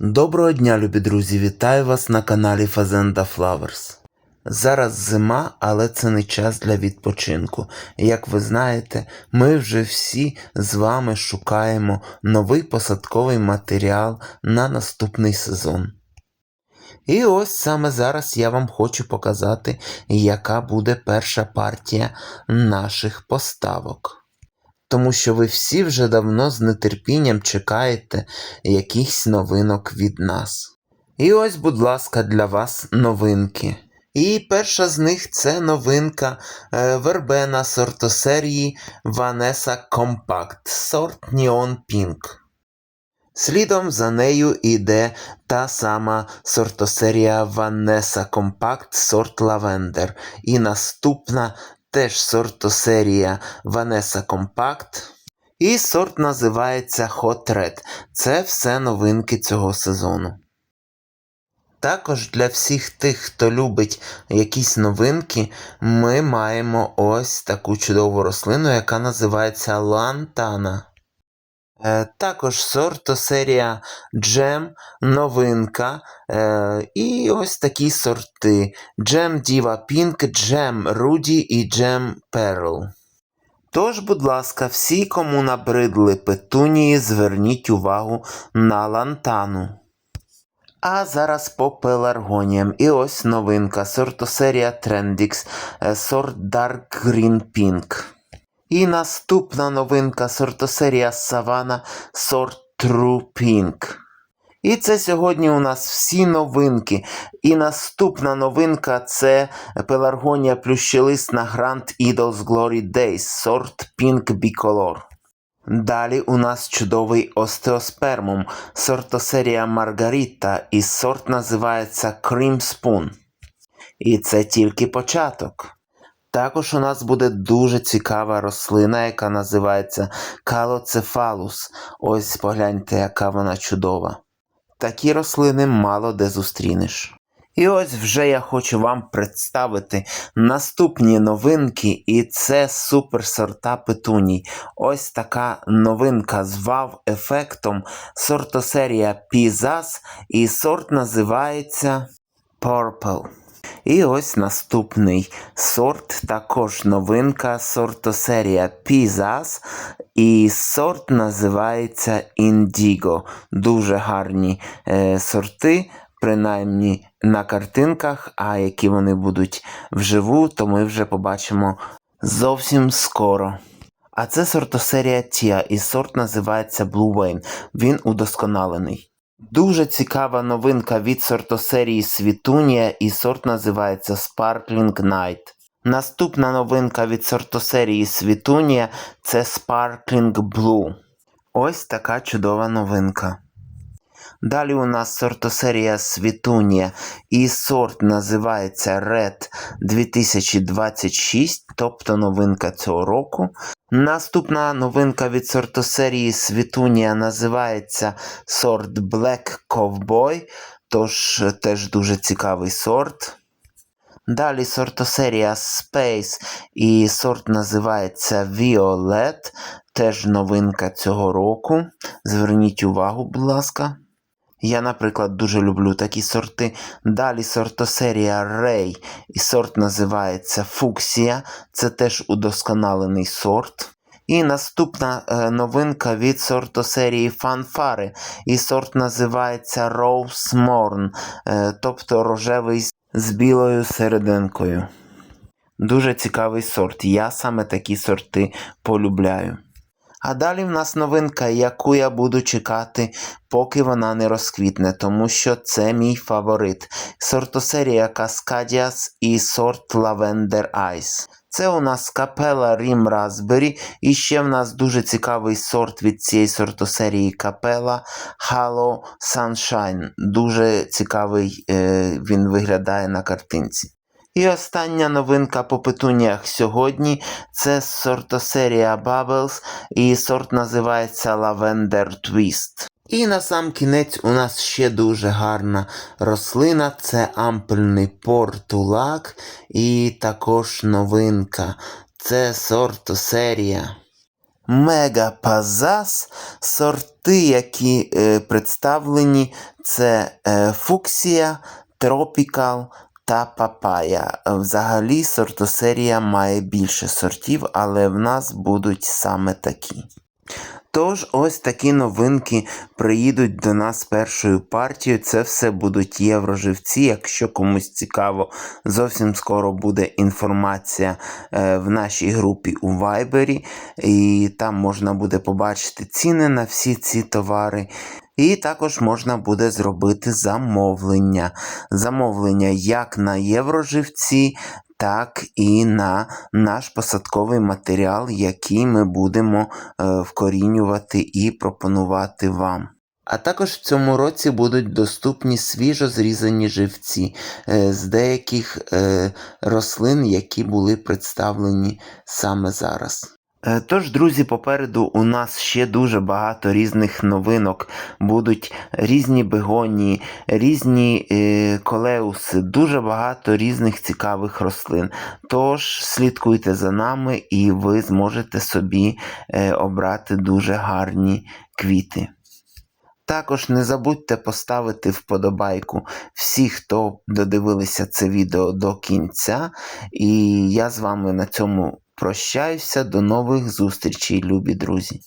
Доброго дня, любі друзі! Вітаю вас на каналі Fazenda Flowers. Зараз зима, але це не час для відпочинку. Як ви знаєте, ми вже всі з вами шукаємо новий посадковий матеріал на наступний сезон. І ось саме зараз я вам хочу показати, яка буде перша партія наших поставок. Тому що ви всі вже давно з нетерпінням чекаєте якихось новинок від нас. І ось, будь ласка, для вас новинки. І перша з них це новинка е, вербена сортосерії Vanessa Compact сорт Neon Pink. Слідом за нею йде та сама сортосерія Vanessa Compact сорт Lavender. І наступна теж сортосерія Vanessa Compact. І сорт називається Hot Red. Це все новинки цього сезону. Також для всіх тих, хто любить якісь новинки, ми маємо ось таку чудову рослину, яка називається лантана. Е, також сортосерія Джем, новинка. Е, і ось такі сорти: Джем Diva Pink, Джем Rudy і Джем Pearl. Тож, будь ласка, всі, кому набридли петунії, зверніть увагу на лантану. А зараз по пеларгоніям. І ось новинка сортосерія Trendix, е, сорт Dark Green Pink. І наступна новинка сортосерія Savannah, сорт True Pink. І це сьогодні у нас всі новинки. І наступна новинка це пеларгонія плющелисна Grand Idols Glory Days, сорт Pink Bicolor. Далі у нас чудовий остеоспермум, сортосерія Маргарита, і сорт називається Cream Spoon. І це тільки початок. Також у нас буде дуже цікава рослина, яка називається калоцефалус. Ось погляньте, яка вона чудова. Такі рослини мало де зустрінеш. І ось вже я хочу вам представити наступні новинки, і це суперсорта петуній. Ось така новинка з вав-ефектом сортосерія Pizas, і сорт називається Purple. І ось наступний сорт, також новинка сортосерія Pizas, і сорт називається Indigo. Дуже гарні е, сорти, принаймні на картинках, а які вони будуть вживу, то ми вже побачимо зовсім скоро. А це сортосерія Tia, і сорт називається Blue Wayne. Він удосконалений. Дуже цікава новинка від сортосерії Світунія, і сорт називається Sparkling Night. Наступна новинка від сортосерії Світунія це Sparkling Blue. Ось така чудова новинка. Далі у нас сортосерія Світунія і сорт називається Red 2026, тобто новинка цього року. Наступна новинка від сортосерії Світунія називається сорт Black Cowboy, тож теж дуже цікавий сорт. Далі сортосерія Space і сорт називається Violet, теж новинка цього року. Зверніть увагу, будь ласка. Я, наприклад, дуже люблю такі сорти. Далі сортосерія Ray, і сорт називається Фуксія. Це теж удосконалений сорт. І наступна е, новинка від сортосерії Фанфари. І сорт називається Rose Morn, е, тобто рожевий з білою серединкою. Дуже цікавий сорт. Я саме такі сорти полюбляю. А далі в нас новинка, яку я буду чекати, поки вона не розквітне, тому що це мій фаворит. Сортосерія Cascadias і сорт Lavender Ice. Це у нас капела Rim Raspberry, і ще в нас дуже цікавий сорт від цієї сортосерії капела Halo Sunshine. Дуже цікавий е, він виглядає на картинці. І остання новинка по петуніях сьогодні це сортосерія Bubbles, і сорт називається Lavender Twist. І на сам кінець у нас ще дуже гарна рослина це ампельний портулак, і також новинка. Це сортосерія Мегапазас. Сорти, які е, представлені, це е, фуксія, тропікал та папая. Взагалі сортосерія має більше сортів, але в нас будуть саме такі. Тож, ось такі новинки приїдуть до нас першою партією. Це все будуть євроживці. Якщо комусь цікаво, зовсім скоро буде інформація е, в нашій групі у Вайбері, і там можна буде побачити ціни на всі ці товари. І також можна буде зробити замовлення. Замовлення як на євроживці, так і на наш посадковий матеріал, який ми будемо е, вкорінювати і пропонувати вам. А також в цьому році будуть доступні свіжо зрізані живці е, з деяких е, рослин, які були представлені саме зараз. Е, Тож, друзі, попереду у нас ще дуже багато різних новинок. Будуть різні бегонії, різні е, колеуси, дуже багато різних цікавих рослин. Тож слідкуйте за нами і ви зможете собі е, обрати дуже гарні квіти. Також не забудьте поставити вподобайку всі, хто додивилися це відео до кінця. І я з вами на цьому прощаюся. До нових зустрічей, любі друзі!